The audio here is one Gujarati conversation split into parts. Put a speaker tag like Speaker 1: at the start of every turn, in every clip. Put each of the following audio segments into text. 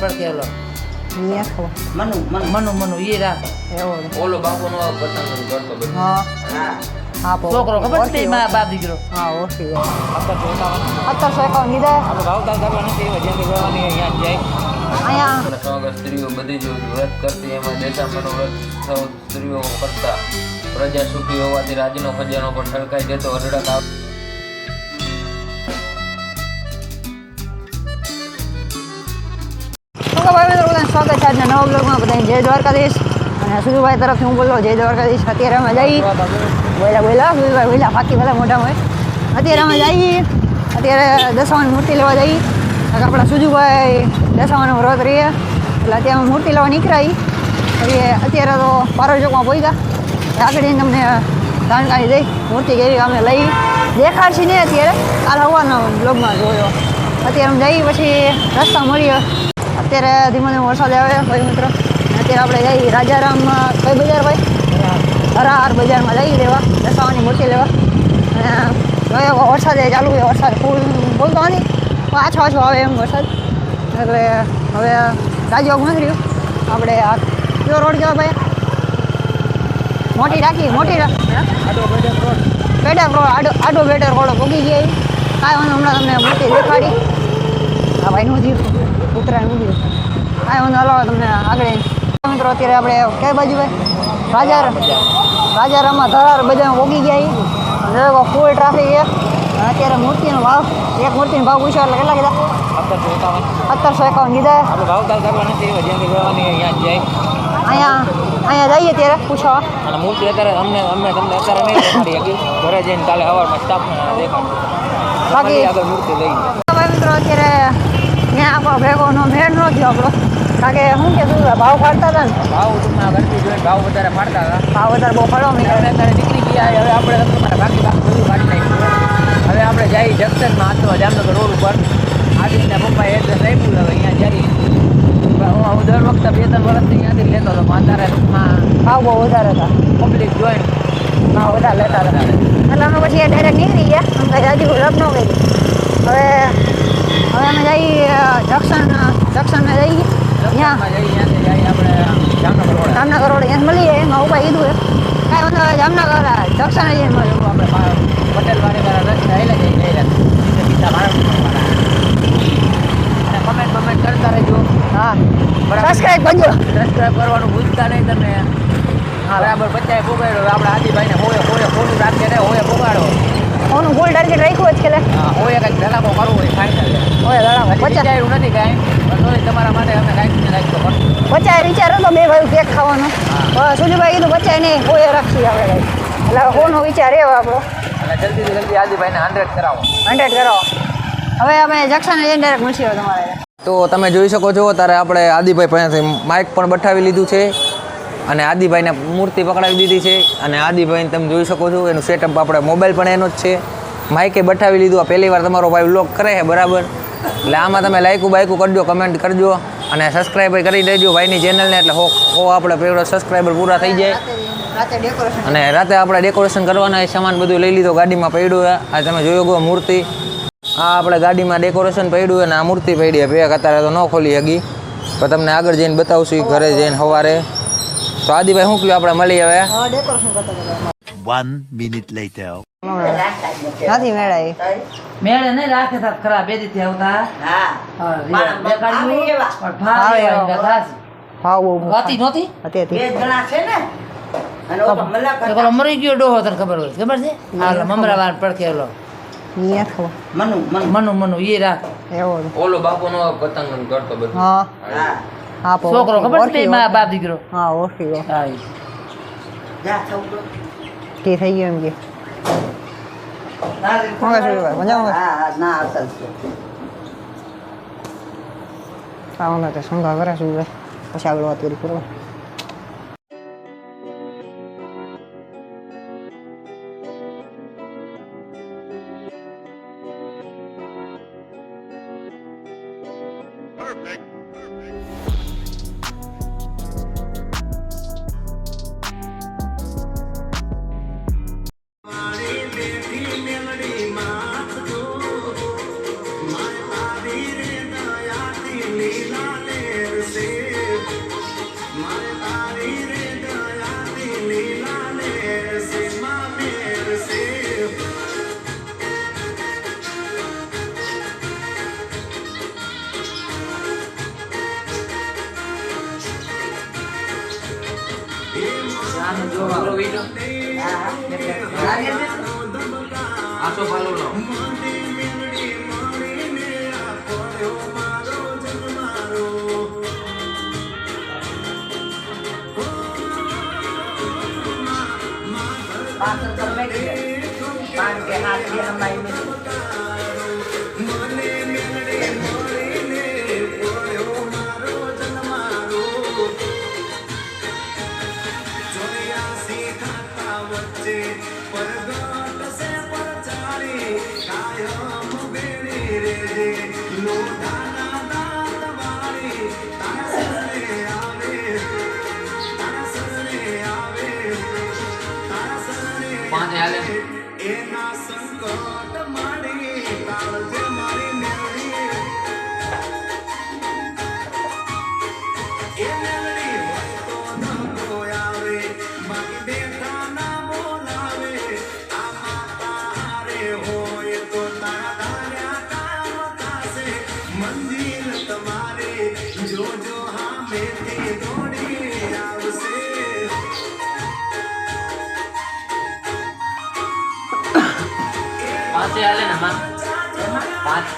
Speaker 1: પડકેલો
Speaker 2: અહીંયા ખબર
Speaker 3: મનુ મનુ
Speaker 1: મનુ એ રાખ.
Speaker 4: ઓલો બાપુનો પતંગ કરતો બધું.
Speaker 2: હા.
Speaker 1: છોકરો ખબર છે
Speaker 2: ઓળખી
Speaker 1: બાપ દીકરો?
Speaker 2: હા એકાવન
Speaker 4: કરવા નથી કરવાની જાય.
Speaker 2: અહીંયા.
Speaker 4: સ્ત્રીઓ બધી જ વ્રત કરતી એમાં દેશામાંનો વ્રત સૌ સ્ત્રીઓ કરતા. પ્રજા સુખી હોવાથી રાજનો ખજાનો પણ છલકાઈ જતો અઢળક આવ
Speaker 2: સ્વાગત છે આજના નવા બ્લોગમાં બધાને જય દ્વારકાધીશ. અને સુધુભાઈ તરફથી હું બોલો, જય દ્વારકાધીશ. અત્યારે અમે જઈ બોલા બોલા સુધુભાઈ બોલા બાકી મોટા હોય. અત્યારે અમે જઈએ. અત્યારે દશામાની મૂર્તિ લેવા જઈએ. આપણા સુજુભાઈ દશામાનું વ્રત રહીએ. એટલે અત્યારે અમે મૂર્તિ લેવા નીકળાઈ. પછી અત્યારે તો પારો ચોકમાં પહોંચ્યા. આગળ તમને જાણકારી દઈ. મૂર્તિ કેવી અમે લઈ દેખાડશે ને અત્યારે. કાલ હવાના બ્લોગમાં જોયો. અત્યારે અમે જઈએ, પછી રસ્તા મળીએ અત્યારે ધીમે વરસાદ આવે ભાઈ મિત્રો. અત્યારે આપણે જઈએ રાજારામ કઈ બજાર ભાઈ? હરાહાર બજારમાં લઈ લેવા દસાવાની મૂર્તિ લેવા. અને, હવે વરસાદ ચાલુ છે, વરસાદ ફૂલ બોલતો નથી પાછો પાછો આવે એમ વરસાદ. એટલે હવે રાજ્યોગ રહ્યું. આપણે આ કયો રોડ કહેવાય ભાઈ? મોટી રાખી મોટી ટા- બેટર રોડ, આડો આડો બેટર રોડ પોગી ગયા કાંઈ વાંધો હમણાં તમને મૂર્તિ દેખાડી. આ ભાઈનું જીવ. ઉત્તરાયણ જીવ કાંઈ વાંધો હલાવો તમને આગળ. મિત્રો અત્યારે આપણે કઈ બાજુ ભાઈ? રાજા રાજારામાં ધરાર બજારમાં પોગી ગયા અને ફૂલ ટ્રાફિક છે. અને અત્યારે મૂર્તિનો ભાવ એક મૂર્તિનો ભાવ પૂછ્યો એટલે કેટલા કીધા?
Speaker 4: આપણે જોતા
Speaker 2: સત્તરસો એકાવન કીધા.
Speaker 4: આપણે ભાવતાલ કરવા નથી જ્યાંથી કરવાની અહીંયા જ જાય
Speaker 2: અહીંયા અહીંયા જઈએ ત્યારે પૂછવા.
Speaker 4: અને મૂર્તિ અત્યારે અમને અમને તમને અત્યારે નહીં દેખાડી શકી ઘરે જઈને કાલે સવારમાં સ્ટાફને દેખાડશું
Speaker 2: બાકી-
Speaker 4: ફરી આગળ મૂર્તિ લઈ જાય
Speaker 2: ભાઈ મિત્રો અત્યારે ત્યાં આપણો ભેગો નો મેળ ન થયો આપણો. કારણ કે શું કે શું ભાવ ફાડતા હતા ને?
Speaker 4: ભાવ ટૂંકમાં ગરમી જોઈને ભાવ વધારે પાડતા હતા.
Speaker 2: ભાવ વધારે બહુ ફાડો
Speaker 4: અત્યારે નીકળી ગયા હવે આપણે તમારા બાકી બાકી બધું કાઢી નાખ્યું હવે આપણે જઈએ જંકશનમાં આટલો જામનગર રોડ ઉપર. આદિત્યના પપ્પાએ એ આપ્યું હવે અહીંયા જઈએ. હું દર વખતે બે ત્રણ વર્ષથી ત્યાંથી લેતો હતો. અત્યારે
Speaker 2: ભાવ બહુ વધારે હતા.
Speaker 4: પબ્લિક જોઈને
Speaker 2: ભાવ વધારે લેતા હતા. એટલે અમે પછી ડાયરેક્ટ નીકળી ગયા. અમે હજી લગ્ન કરી. હવે હવે અમે જઈએ જંક્શન જંક્શનમાં જઈએ ત્યાં
Speaker 4: જામનગર રોડ.
Speaker 2: એમ મળીએ એમાં ઊભા કીધું છે કાંઈ વાંધો આવે જામનગર જંક્શન જઈએ મળ્યું
Speaker 4: આપણે પટેલ વાડી વાળા રસ્તે જઈએ સીધે મારા અને કમેન્ટ કમેન્ટ કરતા રહેજો.
Speaker 2: હા. સબસ્ક્રાઈબ કરજો.
Speaker 4: સબસ્ક્રાઈબ કરવાનું ભૂલતા નહીં તમે. હા. બરાબર બચ્ચાએ પોગાડ્યો આપણે આદિભાઈને હોય હોય ખોટું રાખીએ ને હોએ પોગાડો
Speaker 2: ઓનું ગોલ ટાર્ગેટ રાખ્યું જ કે
Speaker 4: હા હોએ કંઈક ધડાકો કરવો હોય ફાઇનલ તો કરશું
Speaker 2: વિચાર હતો બે ભાઈ કેક ખાવાનો. સુજીભાઈ કીધું પચાય નહીં કોઈ રાખી આપણે એટલે કોનો વિચાર એવો આપણો?
Speaker 4: અને જલ્દીથી જલ્દી આદિભાઈને હંડ્રેડ કરાવો.
Speaker 2: હંડ્રેડ કરાવો. હવે અમે જંક્શન જઈને ડાયરેક્ટ મળશે તમારે.
Speaker 5: તો તમે જોઈ શકો છો ત્યારે આપણે આદિભાઈ પાસેથી માઇક પણ બઠાવી લીધું છે અને આદિભાઈને મૂર્તિ પકડાવી દીધી છે અને આદિભાઈને તમે જોઈ શકો છો એનું સેટઅપ આપણે મોબાઈલ પણ એનો જ છે. માઇકે બઠાવી લીધું આ પહેલી વાર તમારો ભાઈ વ્લોગ કરે છે બરાબર? એટલે આમાં તમે લાઈકું બાઈકું કરજો કમેન્ટ કરજો અને સબસ્ક્રાઈબ કરી દેજો ભાઈની ચેનલને એટલે હો હો આપણે પેલો સબસ્ક્રાઈબર પૂરા થઈ જાય. અને રાતે આપણે ડેકોરેશન કરવાના એ સામાન બધું લઈ લીધો ગાડીમાં પડ્યું આ તમે જોયો ગયો મૂર્તિ. આ આપણે ગાડીમાં ડેકોરેશન પડ્યું અને આ મૂર્તિ પડી બે અત્યારે તો ન ખોલી હગી. તો તમને આગળ જઈને બતાવશું ઘરે જઈને સવારે તો આદિભાઈ શું કહ્યું આપણે મળી હવે?
Speaker 2: હા ડેકોરેશન કરતા નથી મેળાય
Speaker 1: મેળે નહીં રાખે તા ખરા બે દીથી આવતા. મરી ગયો ડોહો તને ખબર હોય ખબર છે?
Speaker 2: મમરાવાર ખબર.
Speaker 3: મનુ મનુ.
Speaker 1: એ મનુ રાખ.
Speaker 4: ઓલો પતંગ કરતો બધું.
Speaker 2: હા.
Speaker 1: છોકરો ખબર છે મારા બાપ દીકરો?
Speaker 2: હા ઓળખી ગયો
Speaker 1: હા
Speaker 2: તે થઈ ગયો એમ કે. શું કહે છે ભાઈ? મજામાં?
Speaker 3: હા હા ના અસલ છે
Speaker 2: હા વાંધો તો સંઘા કરે શું ભાઈ પછી આગળ વાત કરી કરો
Speaker 3: આનું જોવા
Speaker 4: આપણો વીડિયો
Speaker 3: હા હા એટલે નારિયેળ ને
Speaker 4: આસો પાલુનો
Speaker 3: પાંચ તો મેં કીધું. પાંચે
Speaker 4: હાલે ને માં પાંચ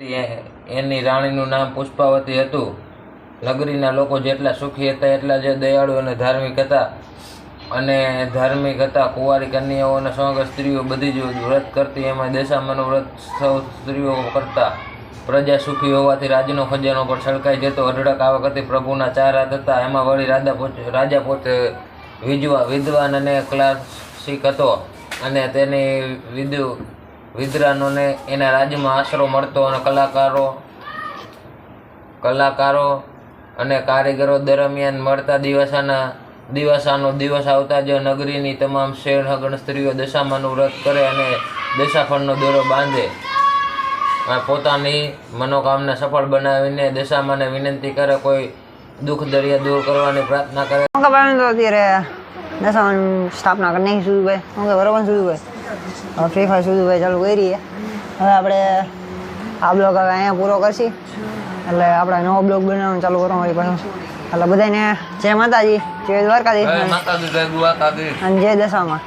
Speaker 4: એની રાણીનું નામ પુષ્પાવતી હતું. નગરીના લોકો જેટલા સુખી હતા એટલા જ દયાળુ અને ધાર્મિક હતા. અને ધાર્મિક હતા. કુંવારી કન્યાઓ અને સમગ્ર સ્ત્રીઓ બધી જ વ્રત કરતી. એમાં દેશામાનું વ્રત સૌ સ્ત્રીઓ કરતા. પ્રજા સુખી હોવાથી રાજનો ખજાનો પણ છલકાઈ જતો. અઢળક આવક હતી. પ્રભુના ચાર હાથ હતા. એમાં વળી પોતે રાજા પોતે વિજવા વિદ્વાન અને ક્લાસિક હતો. અને તેની વિદુ વિદ્રાનોને એના રાજ્યમાં આશરો મળતો અને કલાકારો કલાકારો અને કારીગરો દરમિયાન મળતા દિવસાના, દિવસાનો દિવસ આવતા જ નગરીની તમામ શેરહગણ સ્ત્રીઓ દશામાનું વ્રત કરે અને દશાફળનો દોરો બાંધે. પોતાની મનોકામના સફળ બનાવીને દશામાને વિનંતી કરે, કોઈ દુઃખ દરિયા દૂર કરવાની પ્રાર્થના કરે.
Speaker 2: અત્યારે. દશામાન સ્થાપના કરી નાખી સુધુભાઈ બરોબર સુધુભાઈ ફ્રી ફાયર સુધુભાઈ ચાલુ કરી હવે આપણે આ બ્લોગ હવે અહીંયા પૂરો કરશી. એટલે આપણે નવો બ્લોગ બનાવવાનું ચાલુ કરવાનું મારી પાછું એટલે બધાને જય માતાજી જય દ્વારકાધીશ.
Speaker 4: દ્વારકાધીશ.
Speaker 2: અને
Speaker 4: જય દશામાં.